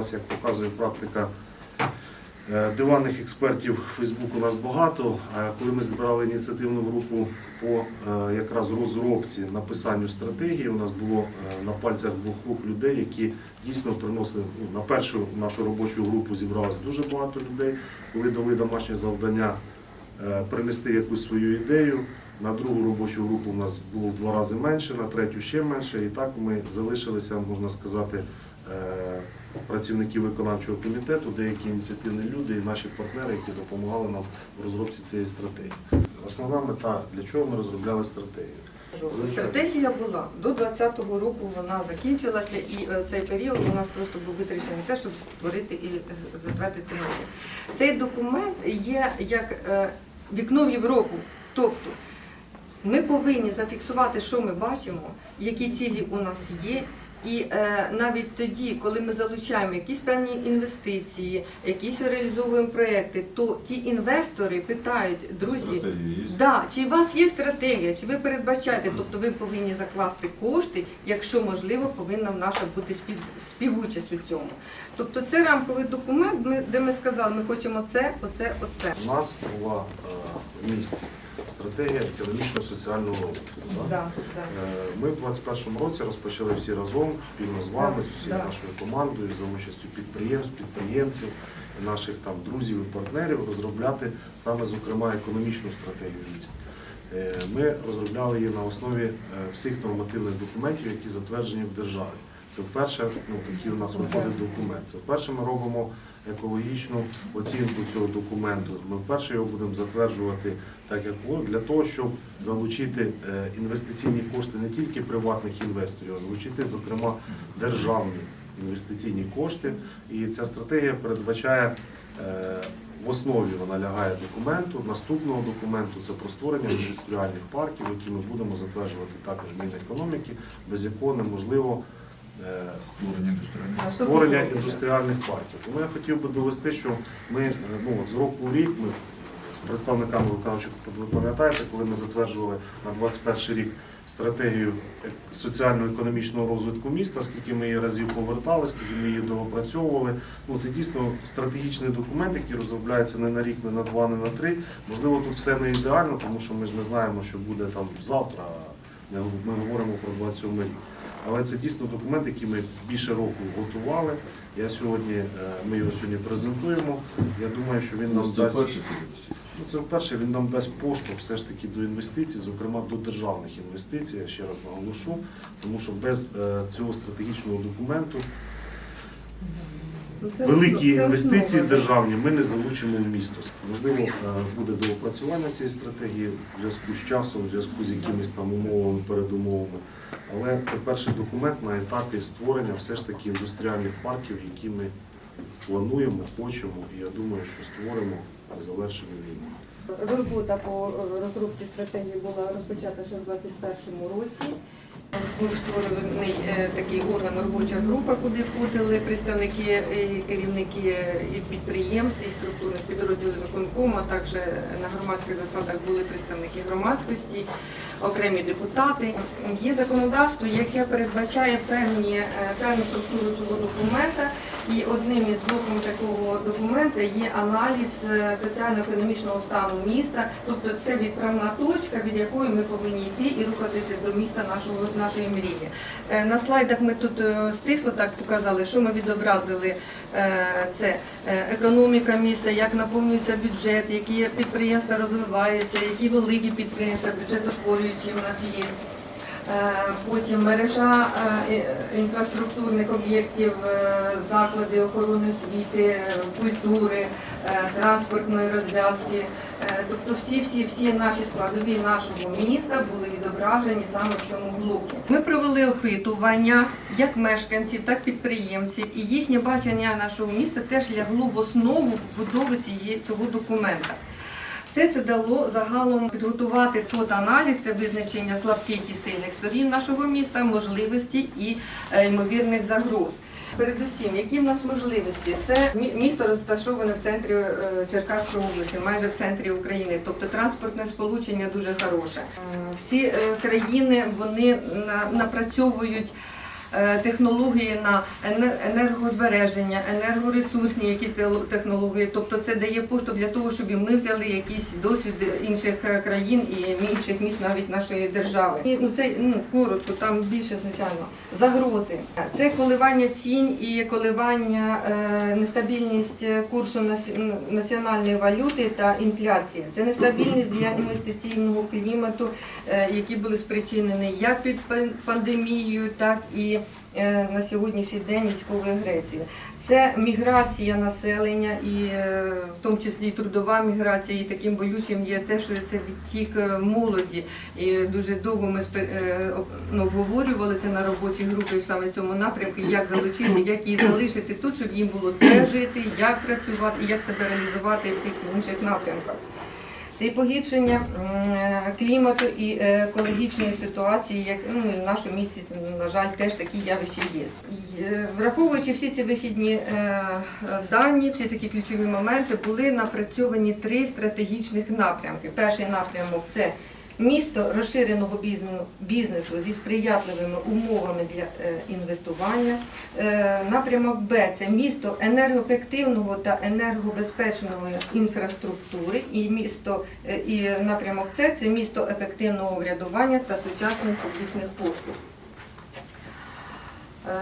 нас, як показує практика, е, диванних експертів Фейсбук у нас багато. Коли ми збирали ініціативну групу по е, якраз розробці, написанню стратегії, у нас було е, на пальцях двох рук людей, які дійсно приносили ну, на першу нашу робочу групу зібралось дуже багато людей, коли дали домашнє завдання принести якусь свою ідею. На другу робочу групу у нас було в два рази менше, на третю ще менше. І так ми залишилися, можна сказати, працівники виконавчого комітету, деякі ініціативні люди і наші партнери, які допомагали нам в розробці цієї стратегії. Основна мета, для чого ми розробляли стратегію? Стратегія була до 2020 року. Вона закінчилася, і е, цей період у нас просто був витрачений те, щоб створити і затвердити нові. Цей документ є як е, вікно в Європу. Тобто ми повинні зафіксувати, що ми бачимо, які цілі у нас є. І е, навіть тоді, коли ми залучаємо якісь певні інвестиції, якісь реалізовуємо проекти, то ті інвестори питають, друзі, Да, чи у вас є стратегія, чи ви передбачаєте, тобто ви повинні закласти кошти, якщо можливо, повинна наша бути спів, співучасть у цьому. Тобто це рамковий документ, ми- де ми сказали, ми хочемо це, оце, оце. У нас була е, в місті стратегія економічно-соціального розвитку. да? Да, да. Е, Ми в 2021 році розпочали всі разом спільно з вами, з усією Да. нашою командою, за участю підприємств, підприємців, наших там друзів і партнерів розробляти саме зокрема економічну стратегію міста. Е, Ми розробляли її на основі е, всіх нормативних документів, які затверджені в державі. Це вперше ну, такий у нас виходить документ. Це вперше ми робимо екологічну оцінку цього документу. Ми вперше його будемо затверджувати так, як для того, щоб залучити е, інвестиційні кошти не тільки приватних інвесторів, а залучити, зокрема, державні інвестиційні кошти. І ця стратегія передбачає е, в основі вона лягає документу. Наступного документу це про створення індустріальних парків, які ми будемо затверджувати також Мінекономіки, без якого неможливо. Е, Створення індустріальних. створення індустріальних парків. Тому я хотів би довести, що ми е, ну, от з року в рік ми з представниками виконавчих, ви пам'ятаєте, коли ми затверджували на 21 рік стратегію е- соціально-економічного розвитку міста, скільки ми її разів повертали, скільки ми її доопрацьовували. Ну це дійсно стратегічний документ, який розробляється не на рік, не на два, не на три. Можливо, тут все не ідеально, тому що ми ж не знаємо, що буде там завтра. не- Ми говоримо про 27 рік. Але це дійсно документ, який ми більше року готували. Я сьогодні, е, ми його сьогодні презентуємо. Я думаю, що він нам Ну, Це дасть ну, це вперше він нам дасть поштовх все ж таки до інвестицій, зокрема до державних інвестицій. Я ще раз наголошу, тому що без е, цього стратегічного документу Ну, це великі це інвестиції основа, державні ми не залучимо в місто. Можливо, е, буде доопрацювання цієї стратегії в зв'язку з часом, в зв'язку з якимись там умовами, передумовами. Але це перший документ на етапі створення все ж таки індустріальних парків, які ми плануємо, хочемо, і я думаю, що створимо і завершимо війну. Робота по розробці стратегії була розпочата ще в 2021 році. Був створений е, такий орган робоча група, куди входили представники і керівники е, і підприємств, і структурних підрозділів виконкому, а також на громадських засадах були представники громадськості, окремі депутати. Є законодавство, яке передбачає певні, е, певну структуру цього документа, і одним із блоком такого документа є аналіз е, соціально-економічного стану міста, тобто це відправна точка, від якої ми повинні йти і рухатися до міста нашого нашої мрії. Е, На слайдах ми тут стисло так показали, що ми відобразили. Е, Це е, економіка міста, як наповнюється бюджет, які підприємства розвиваються, які великі підприємства бюджетотворюючі в нас є. Е, Потім мережа е, інфраструктурних об'єктів, е, заклади охорони освіти, культури, транспортної розв'язки. Тобто всі, всі, всі наші складові нашого міста були відображені саме в цьому блокі. Ми провели опитування як мешканців, так і підприємців, і їхнє бачення нашого міста теж лягло в основу побудови цієї цього документа. Все це дало загалом підготувати аналіз, це визначення слабких і сильних сторін нашого міста, можливості і е, ймовірних загроз. Передусім, які в нас можливості? Це мі- місто розташоване в центрі е, Черкаської області, майже в центрі України, тобто транспортне сполучення дуже хороше. Е, Всі країни вони на- напрацьовують технології на енергозбереження, енергоресурсні якісь технології. Тобто це дає поштовх для того, щоб ми взяли якийсь досвід інших е, країн і інших міст навіть нашої держави. І ну це ну коротко, там більше звичайно загрози. Це коливання цін і коливання е, нестабільність курсу національної валюти та інфляція. Це нестабільність для інвестиційного клімату, е, які були спричинені як під пан- пандемією, так і е, на сьогоднішній день військовою агресією. Це міграція населення, і е, в тому числі і трудова міграція, і таким болючим є те, що це відтік е, молоді. І дуже довго ми е, ну, обговорювали це на робочій групі саме в цьому напрямку, як залучити, як її залишити тут, щоб їм було де жити, як працювати, як себе реалізувати в тих інших напрямках. І погіршення клімату і е, екологічної ситуації, як ну, в нашому місті, на жаль, теж такі явища є. Е, Враховуючи всі ці вихідні е, дані, всі такі ключові моменти, були напрацьовані три стратегічних напрямки. Перший напрямок це місто розширеного бізнесу, зі сприятливими умовами для е, інвестування. Е, Напрямок Б це місто енергоефективного та енергобезпечної інфраструктури, і місто е, і напрямок С це місто ефективного врядування та сучасних публічних послуг. Е,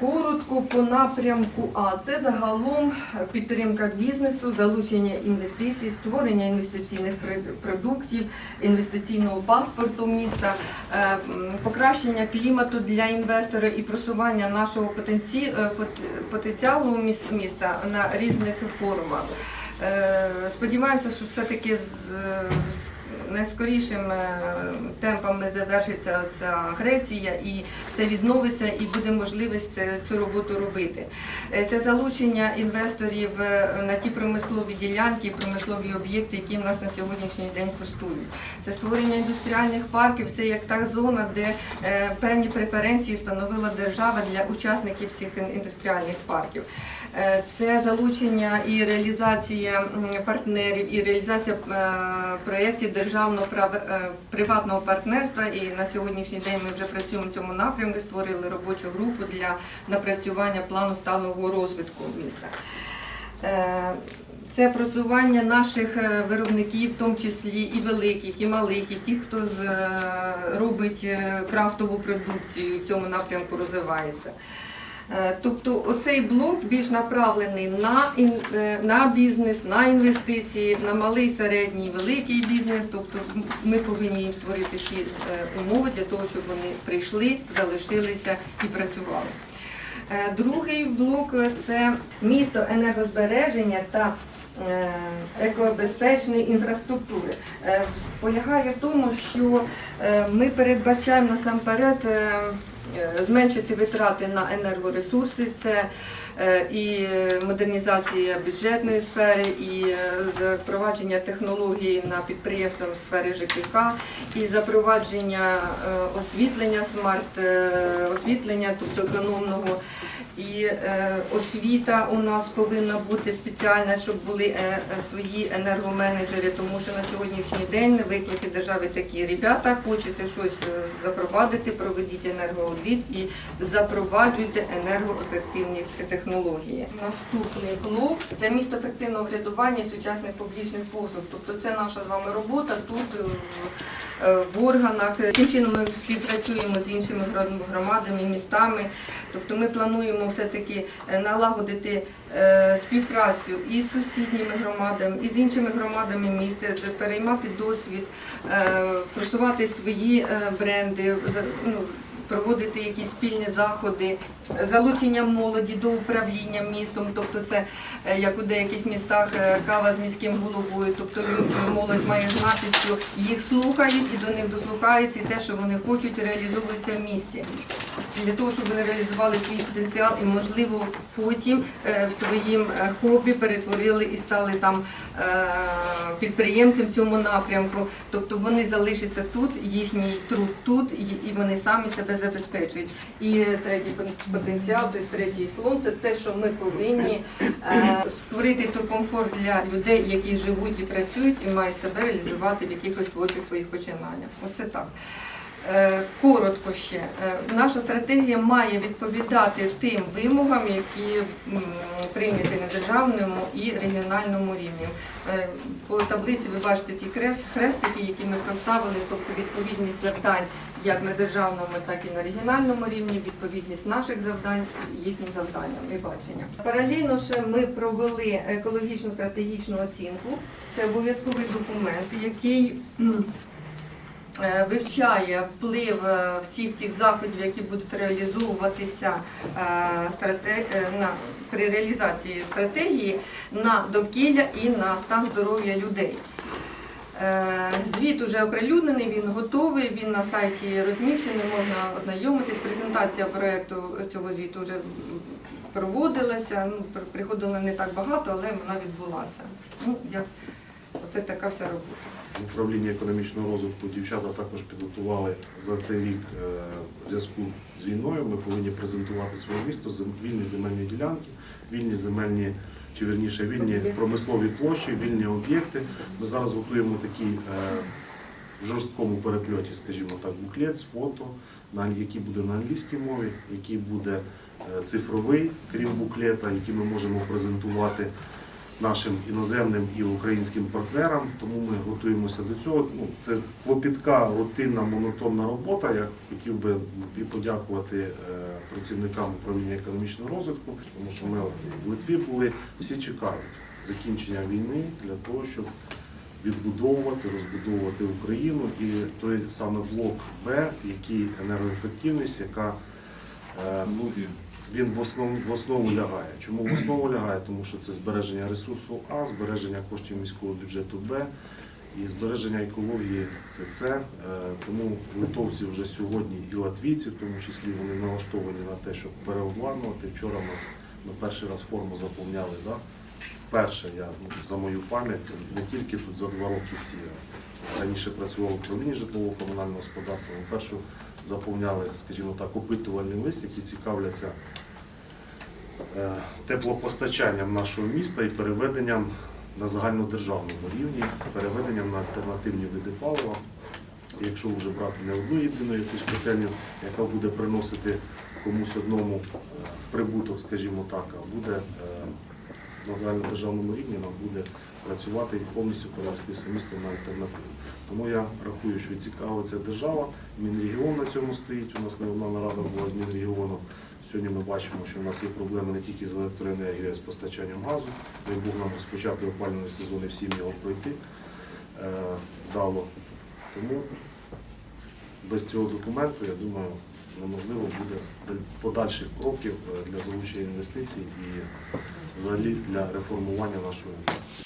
Коротко по напрямку А це загалом підтримка бізнесу, залучення інвестицій, створення інвестиційних продуктів, інвестиційного паспорту міста, е, покращення клімату для інвестора і просування нашого е, пот- потенціалу міста на різних форумах. Сподіваємося, що все-таки з з найскорішим е, темпами завершиться ця агресія і все відновиться, і буде можливість е, цю роботу робити. Е, Це залучення інвесторів на ті промислові ділянки, промислові об'єкти, які в нас на сьогоднішній день пустують. Це створення індустріальних парків, це як та зона, де певні преференції встановила держава для учасників цих індустріальних парків. Це залучення і реалізація партнерів, і реалізація проєктів державного е, приватного партнерства. І на сьогоднішній день ми вже працюємо в цьому напрямку. Створили робочу групу для напрацювання плану сталого розвитку міста. Е, Це просування наших е, виробників, в тому числі і великих, і малих, і тих, хто робить крафтову продукцію в цьому напрямку розвивається. Е, Тобто оцей блок більш направлений на, е, на бізнес, на інвестиції, на малий, середній, великий бізнес. Тобто ми повинні їм створити всі е, умови для того, щоб вони прийшли, залишилися і працювали. Другий блок це місто енергозбереження та екобезпечної інфраструктури. Полягає в тому, що ми передбачаємо насамперед зменшити витрати на енергоресурси. Це е, і модернізація бюджетної сфери, і е, запровадження технологій на підприємствах в сфері ЖКХ, і запровадження е, освітлення, смарт е, освітлення, тобто економного. І е, освіта у нас повинна бути спеціальна, щоб були е, е, свої енергоменеджери, тому що на сьогоднішній день виклики держави такі. Ребята, хочете щось е, запровадити, проведіть енергоаудит і запроваджуйте енергоефективні технології. Наступний блок це місто ефективного врядування сучасних публічних послуг. Тобто це наша з вами робота тут. е, в- е, органах таким чином ми співпрацюємо з іншими громадами, містами. Тобто ми плануємо все-таки е, налагодити співпрацю із сусідніми громадами, і з іншими громадами міста, переймати досвід, просувати свої бренди, ну, проводити якісь спільні заходи, залучення молоді до управління містом. Тобто це е, як у деяких містах е, кава з міським головою. Тобто е, молодь має знати, що їх слухають і до них дослухаються, і те, що вони хочуть, реалізовується в місті для того, щоб вони реалізували свій потенціал і, можливо, потім е, в своїм е, хобі перетворили і стали там е, підприємцем в цьому напрямку. Тобто вони залишаться тут, їхній труд тут, і вони самі себе забезпечують. І третій потенціал, тобто третій слон, це те, що ми повинні створити той комфорт для людей, які живуть і працюють, і мають себе реалізувати в якихось творчих своїх починаннях. Оце так. Е, Коротко ще, Е, наша стратегія має відповідати тим вимогам, які прийняті на державному і регіональному рівні. Е, По таблиці ви бачите ті хрестики, які ми проставили, тобто відповідність завдань як на державному, так і на регіональному рівні, відповідність наших завдань їхнім завданням і баченням. Паралельно ще ми провели екологічну стратегічну оцінку. Це обов'язковий документ, який вивчає вплив е, всіх тих заходів, які будуть реалізовуватися е, е, при реалізації стратегії на довкілля і на стан здоров'я людей. Е, Звіт уже оприлюднений, він готовий, він на сайті розміщений, можна ознайомитись. Презентація проєкту цього звіту вже проводилася. Ну, приходило не так багато, але вона відбулася. Ну, я, оце така вся робота. Управління економічного розвитку дівчата також підготували за цей рік е, в зв'язку з війною. Ми повинні презентувати своє місто, вільні земельні ділянки, вільні земельні, чи вірніше, вільні промислові площі, вільні об'єкти. Ми зараз готуємо такий е, в жорсткому перепльоті, скажімо так, буклет з фото, на який буде на англійській мові, який буде е, цифровий, крім буклета, який ми можемо презентувати нашим іноземним і українським партнерам. Тому ми готуємося до цього. Ну, це клопітка, рутинна, монотонна робота. Я хотів би і подякувати е, працівникам управління економічного розвитку, тому що ми в Литві були, всі чекають закінчення війни для того, щоб відбудовувати, розбудовувати Україну і той саме блок Б, який енергоефективність, яка е, ну, він в основу, в основу лягає. Чому в основу лягає? Тому що це збереження ресурсу А, збереження коштів міського бюджету Б і збереження екології це С. Е, Тому литовці вже сьогодні і латвійці, в тому числі, вони налаштовані на те, щоб переобладнувати. Вчора у нас ми перший раз форму заповняли. Да? Вперше я ну, за мою пам'ять, це не тільки тут за два роки ці. Раніше працював в управлінні житлового комунального господарства. Першу заповняли, скажімо так, опитувальний лист, які цікавляться е, теплопостачанням нашого міста і переведенням на загальнодержавному рівні, переведенням на альтернативні види палива. Якщо вже брати не одну єдину якусь котельню, яка буде приносити комусь одному е, прибуток, скажімо так, а буде е, на загальнодержавному рівні нам буде працювати і повністю перевести все місто на альтернативу. Тому я рахую, що цікава держава. Мінрегіон на цьому стоїть. У нас не одна нарада була з Мінрегіоном. Сьогодні ми бачимо, що в нас є проблеми не тільки з електроенергією, а й з постачанням газу. Дай Бог нам розпочати опалювальний сезон і всім його пройти е, вдало. Тому без цього документу, я думаю, неможливо буде подальших кроків е, для залучення інвестицій і взагалі для реформування міста.